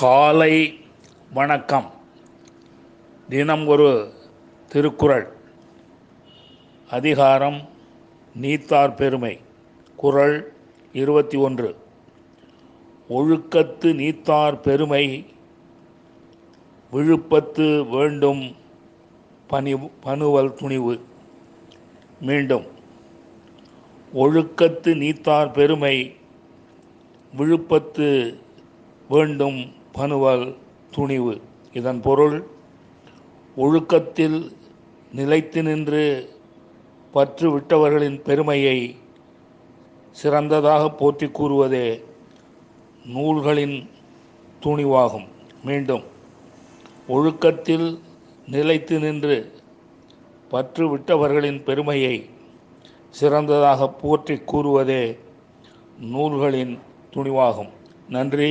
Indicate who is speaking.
Speaker 1: காலை வணக்கம். தினம் ஒரு திருக்குறள். அதிகாரம் நீத்தார் பெருமை. குறள் இருபத்தி ஒன்று. ஒழுக்கத்து நீத்தார் பெருமை விழுப்பத்து வேண்டும் பணி பணுவல் துணிவு. மீண்டும் ஒழுக்கத்து நீத்தார் பெருமை விழுப்பத்து வேண்டும் பணுவல் துணிவு இதன் பொருள் ஒழுக்கத்தில் நிலைத்து நின்று பற்று விட்டவர்களின் பெருமையை சிறந்ததாக போற்றி கூறுவதே நூல்களின் துணிவாகும். மீண்டும் ஒழுக்கத்தில் நிலைத்து நின்று பற்று விட்டவர்களின் பெருமையை சிறந்ததாக போற்றி கூறுவதே நூல்களின் துணிவாகும். நன்றி.